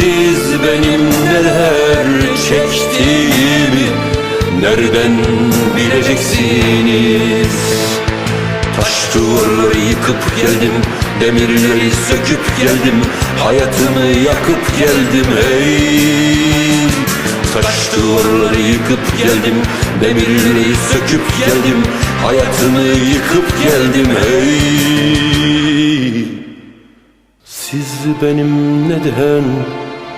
Siz benim neler çektiğimi Nereden bileceksiniz? Taş duvarları yıkıp geldim Demirleri söküp geldim Hayatımı yakıp geldim hey! Taş duvarları yıkıp geldim Demirleri söküp geldim Hayatımı yıkıp geldim hey! Siz benim neden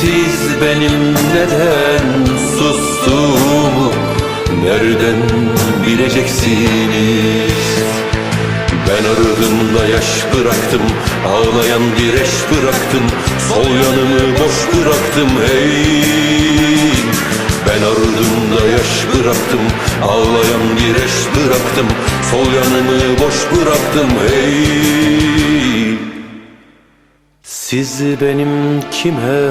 siz benim neden sustuğumu nereden bileceksiniz? Ben ardımda yaş bıraktım, ağlayan bir eş bıraktım, sol yanımı boş bıraktım hey. Ben ardımda yaş bıraktım, ağlayan bir eş bıraktım, sol yanımı boş bıraktım hey. Siz benim kime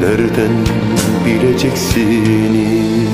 Nereden bileceksiniz